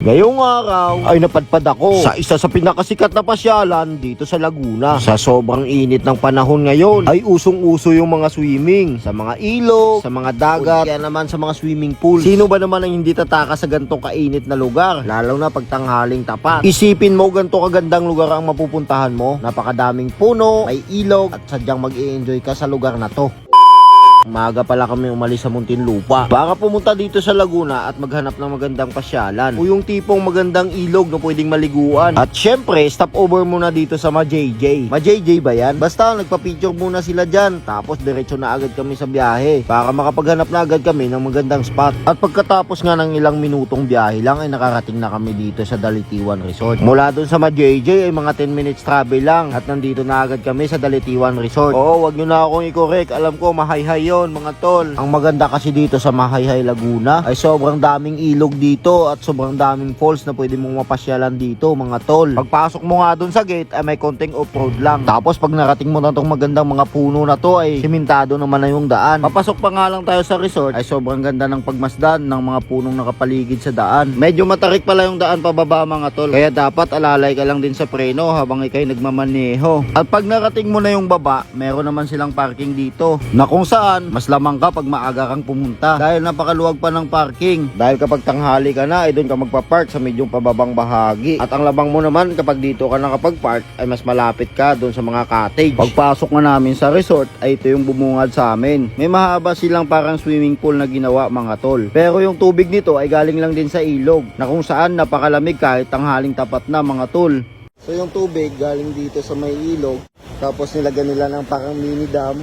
Ngayong araw ay napadpad ako sa isa sa pinakasikat na pasyalan dito sa Laguna. Sa sobrang init ng panahon ngayon ay usong-uso yung mga swimming sa mga ilog, sa mga dagat, kaya naman sa mga swimming pool. Sino ba naman ang hindi tataka sa gantong kainit na lugar? Lalo na pag tanghaling tapat. Isipin mo ganto kagandang lugar ang mapupuntahan mo. Napakadaming puno, may ilog at sadyang mag enjoy ka sa lugar na to. Maaga pala kami umalis sa Muntinlupa para pumunta dito sa Laguna at maghanap ng magandang pasyalan o yung tipong magandang ilog na pwedeng maliguan. At syempre, stop over muna dito sa Ma-JJ. Ba yan? Basta nagpa-picture muna sila dyan tapos diretso na agad kami sa biyahe para makapaghanap na agad kami ng magandang spot. At pagkatapos nga ng ilang minutong biyahe lang ay nakarating na kami dito sa Dalitiwan Resort. Mula dun sa Ma-JJ ay mga 10 minutes travel lang at nandito na agad kami sa Dalitiwan Resort. Oo, wag nyo na akong i-correct. Alam ko, mahayhay yon mga tol. Ang maganda kasi dito sa Mahayhay Laguna ay sobrang daming ilog dito at sobrang daming falls na pwede mong mapasyalan dito mga tol. Pagpasok mo nga dun sa gate ay may konting off-road lang. Tapos pag narating mo na tong magandang mga puno na to ay simentado naman na yung daan. Papasok pa nga lang tayo sa resort ay sobrang ganda ng pagmasdan ng mga punong nakapaligid sa daan. Medyo matarik pala yung daan pababa mga tol. Kaya dapat alalay ka lang din sa preno habang ikay nagmamaneho. At pag narating mo na yung baba, meron naman silang parking dito. Na kung saan, mas lamang ka pag maaga kang pumunta. Dahil napakaluwag pa ng parking. Dahil kapag tanghali ka na, ay doon ka magpa-park sa medyo pababang bahagi. At ang labang mo naman kapag dito ka nakapag-park, ay mas malapit ka doon sa mga cottage. Pagpasok nga namin sa resort, ay ito yung bumungad sa amin. May mahaba silang parang swimming pool na ginawa mga tol. Pero yung tubig nito ay galing lang din sa ilog. Na kung saan napakalamig kahit tanghaling tapat na mga tol. So yung tubig galing dito sa may ilog. Tapos nilagyan nila ng parang mini dam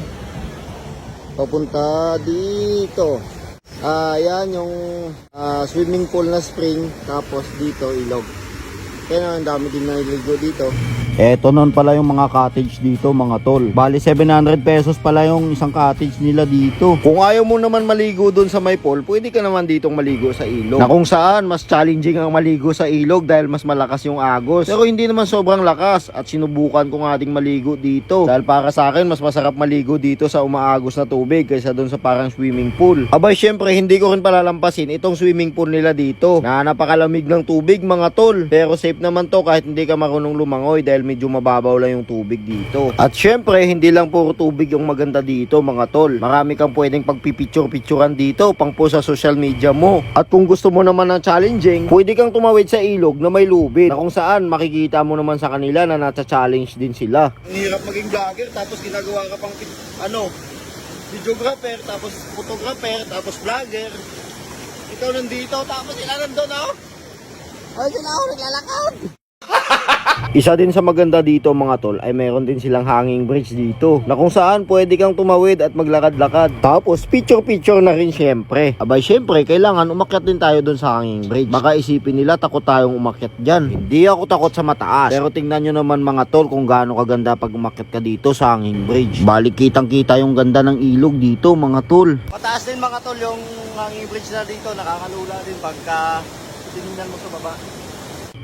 papunta dito. Ah, yan yung ah, swimming pool na spring tapos dito ilog. Kaya ang dami din naliligo dito. Eto nun pala yung mga cottage dito mga tol. Bali 700 pesos pala yung isang cottage nila dito. Kung ayaw mo naman maligo dun sa may pool, pwede ka naman ditong maligo sa ilog. Na kung saan mas challenging ang maligo sa ilog dahil mas malakas yung agos. Pero hindi naman sobrang lakas at sinubukan ko nga ding maligo dito. Dahil para sa akin mas masarap maligo dito sa umaagos na tubig kaysa dun sa parang swimming pool. Abay syempre hindi ko rin palalampasin itong swimming pool nila dito. Na napakalamig ng tubig mga tol. Pero safe naman to kahit hindi ka marunong lumangoy dahil medyo mababaw lang yung tubig dito. At syempre, hindi lang puro tubig yung maganda dito mga tol. Marami kang pwedeng pagpipicture-picturean dito pang po sa social media mo. At kung gusto mo naman ng challenging, pwede kang tumawid sa ilog na may lubid. Na kung saan makikita mo naman sa kanila na nasa-challenge din sila. Hirap maging vlogger tapos ginagawa ka pang ano, videographer, tapos photographer, tapos vlogger. Ikaw nandito, tapos sila nandun ako. Ay, sila ako naglalakad. Isa din sa maganda dito mga tol ay meron din silang hanging bridge dito na kung saan pwede kang tumawid at maglakad-lakad. Tapos picture-picture na rin syempre. Abay syempre kailangan umakyat din tayo dun sa hanging bridge. Baka isipin nila takot tayong umakyat dyan. Hindi ako takot sa mataas. Pero tingnan nyo naman mga tol kung gaano kaganda pag umakyat ka dito sa hanging bridge. Balik kitang kita yung ganda ng ilog dito mga tol. Mataas din mga tol yung hanging bridge na dito. Nakakalula din pagka tinignan mo sa baba.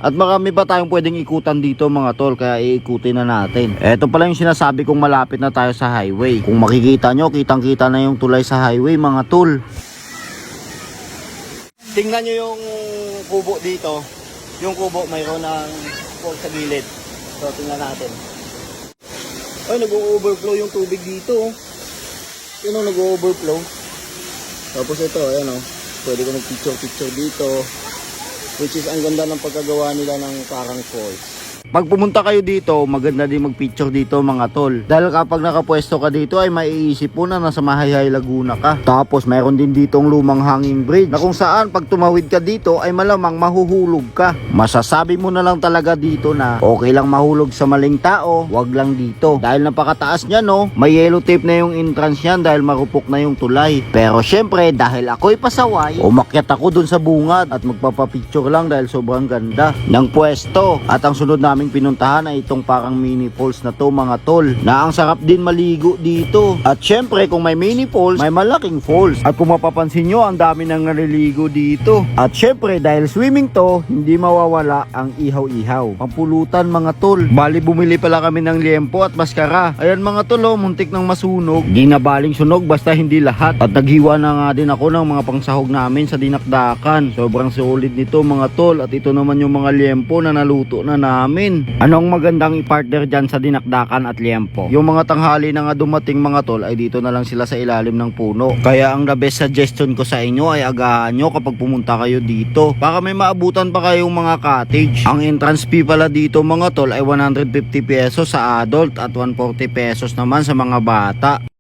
At marami pa tayong pwedeng ikutan dito mga tol kaya iikutin na natin. Ito pala yung sinasabi kong malapit na tayo sa highway. Kung makikita nyo, kitang kita na yung tulay sa highway mga tol. Tingnan nyo yung kubo dito. Yung kubo mayroon ng fork sa gilid. So tingnan natin. Ay, nag-overflow yung tubig dito. oh. Yun ang nag-overflow. Tapos ito, ayan o. Pwede ko mag-picture-picture dito. Which is ang ganda ng pagkagawa nila ng parang falls. Pag pumunta kayo dito, maganda din magpicture dito mga tol. Dahil kapag nakapwesto ka dito ay maiisip mo na nasa Mahayhay Laguna ka. Tapos mayroon din ditong lumang hanging bridge na kung saan pag tumawid ka dito ay malamang mahuhulog ka. Masasabi mo na lang talaga dito na okay lang mahulog sa maling tao, wag lang dito. Dahil napakataas niya no, may yellow tape na yung entrance niyan dahil marupok na yung tulay. Pero syempre dahil ako'y pasaway, umakyat ako dun sa bungad at magpapapicture lang dahil sobrang ganda ng pwesto. At ang sunod na naming pinuntahan ay itong parang mini falls na to mga tol. Na ang sarap din maligo dito. At syempre kung may mini falls, may malaking falls. At kung mapapansin nyo, ang dami nang naliligo dito. At syempre dahil swimming to, hindi mawawala ang ihaw-ihaw. Pampulutan mga tol. Bali bumili pala kami ng liempo at maskara. Ayan mga tol, oh, muntik nang masunog. Di na baling sunog basta hindi lahat. At naghiwa na nga din ako ng mga pangsahog namin sa dinakdakan. Sobrang solid nito mga tol. At ito naman yung mga liempo na naluto na namin. Anong magandang i-partner dyan sa dinakdakan at liempo? Yung mga tanghali na nga dumating mga tol ay dito na lang sila sa ilalim ng puno. Kaya ang the best suggestion ko sa inyo ay agahan nyo kapag pumunta kayo dito. Baka may maabutan pa kayong mga cottage. Ang entrance fee pala dito mga tol ay 150 pesos sa adult at 140 pesos naman sa mga bata.